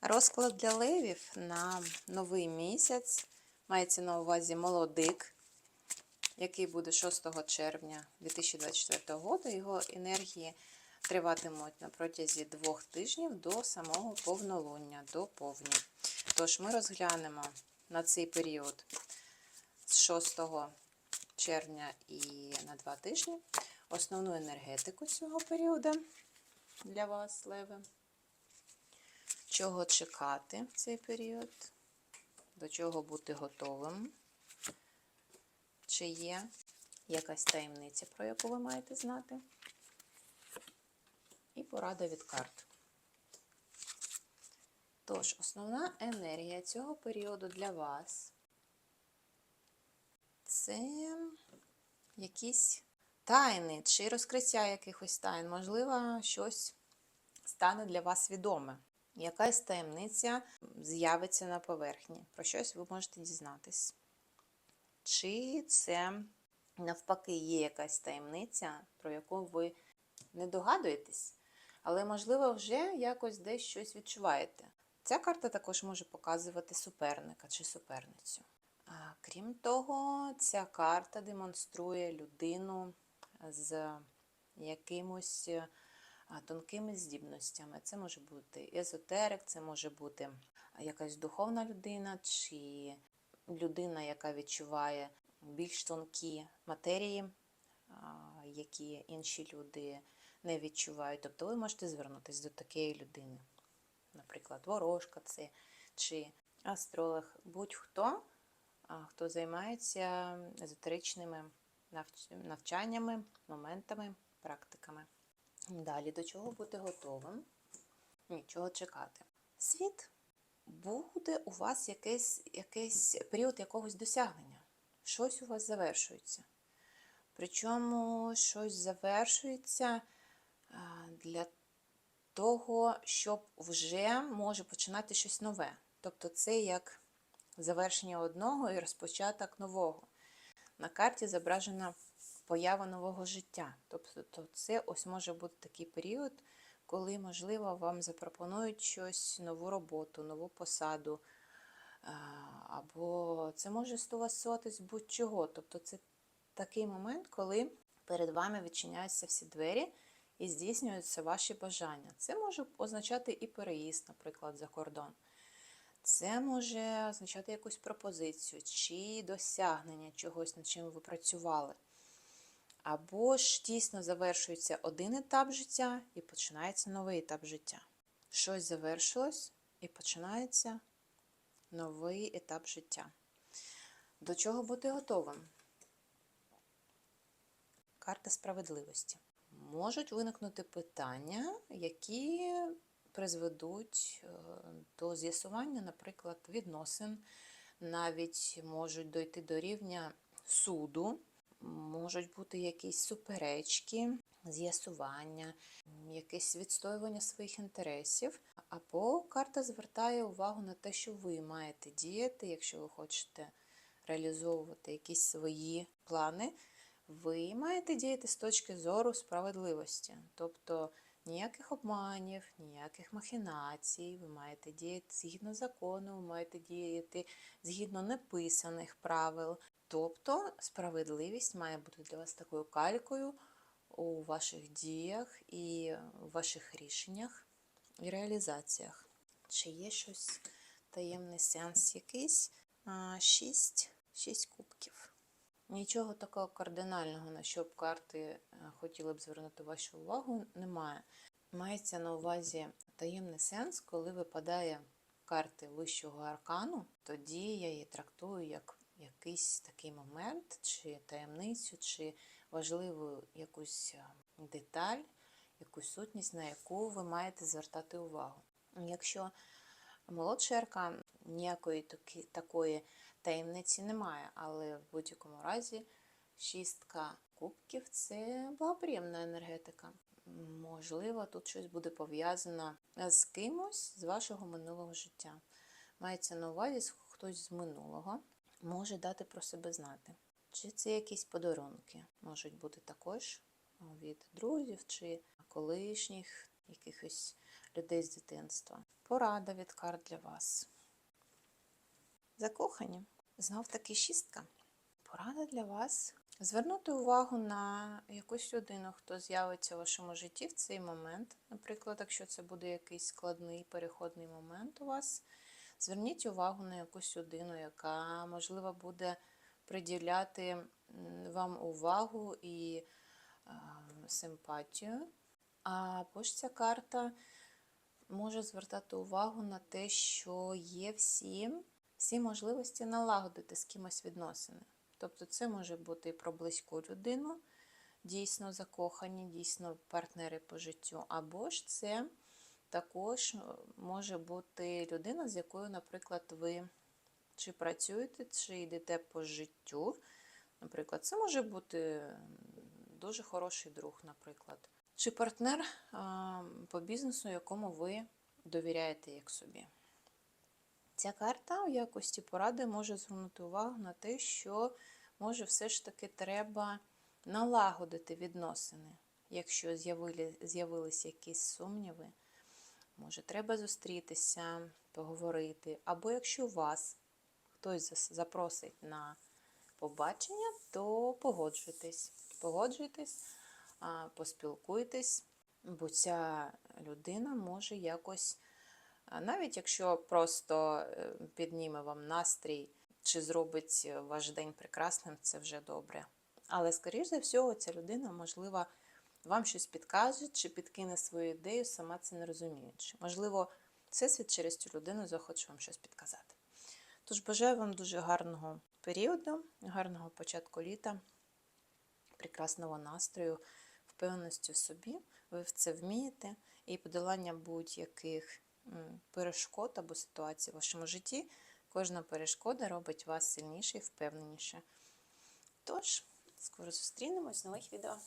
Розклад для левів на новий місяць мається на увазі молодик, який буде 6 червня 2024 року. Його енергії триватимуть на протязі двох тижнів до самого повнолуння, до повні. Тож ми розглянемо на цей період з 6 червня і на два тижні основну енергетику цього періоду для вас, леви чого чекати в цей період, до чого бути готовим, чи є якась таємниця, про яку ви маєте знати, і порада від карт. Тож, основна енергія цього періоду для вас це якісь тайни чи розкриття якихось тайн, можливо, щось стане для вас відоме якась таємниця з'явиться на поверхні, про щось ви можете дізнатись. Чи це навпаки є якась таємниця, про яку ви не догадуєтесь, але, можливо, вже якось десь щось відчуваєте. Ця карта також може показувати суперника чи суперницю. А, крім того, ця карта демонструє людину з якимось тонкими здібностями. Це може бути езотерик, це може бути якась духовна людина, чи людина, яка відчуває більш тонкі матерії, які інші люди не відчувають. Тобто ви можете звернутися до такої людини. Наприклад, ворожка це чи астролог, будь-хто, хто займається езотеричними навчаннями, моментами, практиками. Далі до чого бути готовим? Нічого чекати. Світ буде у вас якийсь, якийсь період якогось досягнення. Щось у вас завершується. Причому щось завершується для того, щоб вже може починати щось нове. Тобто це як завершення одного і розпочаток нового. На карті зображена поява нового життя. Тобто, це ось може бути такий період, коли, можливо, вам запропонують щось, нову роботу, нову посаду. Або це може стосуватись будь-чого. Тобто, це такий момент, коли перед вами відчиняються всі двері і здійснюються ваші бажання. Це може означати і переїзд, наприклад, за кордон. Це може означати якусь пропозицію чи досягнення чогось, над чим ви працювали. Або ж дійсно завершується один етап життя і починається новий етап життя. Щось завершилось і починається новий етап життя. До чого бути готовим? Карта справедливості. Можуть виникнути питання, які призведуть е, до з'ясування, наприклад, відносин, навіть можуть дойти до рівня суду можуть бути якісь суперечки, з'ясування, якесь відстоювання своїх інтересів. Або карта звертає увагу на те, що ви маєте діяти, якщо ви хочете реалізовувати якісь свої плани, ви маєте діяти з точки зору справедливості. Тобто ніяких обманів, ніяких махінацій, ви маєте діяти згідно закону, ви маєте діяти згідно неписаних правил, Тобто справедливість має бути для вас такою калькою у ваших діях і в ваших рішеннях і реалізаціях. Чи є щось таємний сенс якийсь? Шість, шість кубків. Нічого такого кардинального, на що б карти е, хотіли б звернути вашу увагу, немає. Мається на увазі таємний сенс, коли випадає карти вищого аркану, тоді я її трактую як якийсь такий момент, чи таємницю, чи важливу якусь е, деталь, якусь сутність, на яку ви маєте звертати увагу. Якщо молодший аркан ніякої такі, такої таємниці немає, але в будь-якому разі шістка кубків це благоприємна енергетика. Можливо, тут щось буде пов'язано з кимось з вашого минулого життя. Мається на увазі хтось з минулого може дати про себе знати. Чи це якісь подарунки можуть бути також від друзів чи колишніх якихось людей з дитинства. Порада від карт для вас. Закохані. Знов таки шістка. Порада для вас. Звернути увагу на якусь людину, хто з'явиться в вашому житті в цей момент. Наприклад, якщо це буде якийсь складний переходний момент у вас, зверніть увагу на якусь людину, яка, можливо, буде приділяти вам увагу і е, симпатію. Або ж ця карта може звертати увагу на те, що є всі, всі можливості налагодити з кимось відносини. Тобто це може бути і про близьку людину, дійсно закохані, дійсно партнери по життю, або ж це також е, може бути людина, з якою, наприклад, ви чи працюєте, чи йдете по життю. Наприклад, це може бути дуже хороший друг, наприклад, чи партнер по бізнесу, якому ви довіряєте як собі. Ця карта у якості поради може звернути увагу на те, що може все ж таки треба налагодити відносини, якщо з'явили- з'явились якісь сумніви. Може, треба зустрітися, поговорити. Або якщо вас хтось запросить на побачення, то погоджуйтесь. Погоджуйтесь, поспілкуйтесь, бо ця людина може якось, навіть якщо просто е, підніме вам настрій чи зробить е, ваш день прекрасним, це вже добре. Але, скоріш за всього, ця людина, можливо, вам щось підкаже чи підкине свою ідею, сама це не розуміючи. Можливо, всесвіт через цю людину захоче вам щось підказати. Тож бажаю вам дуже гарного періоду, гарного початку літа, прекрасного настрою, впевненості в собі. Ви в це вмієте, і подолання будь-яких перешкод або ситуацій в вашому житті. Кожна перешкода робить вас сильніше і впевненіше. Тож, скоро зустрінемось в нових відео.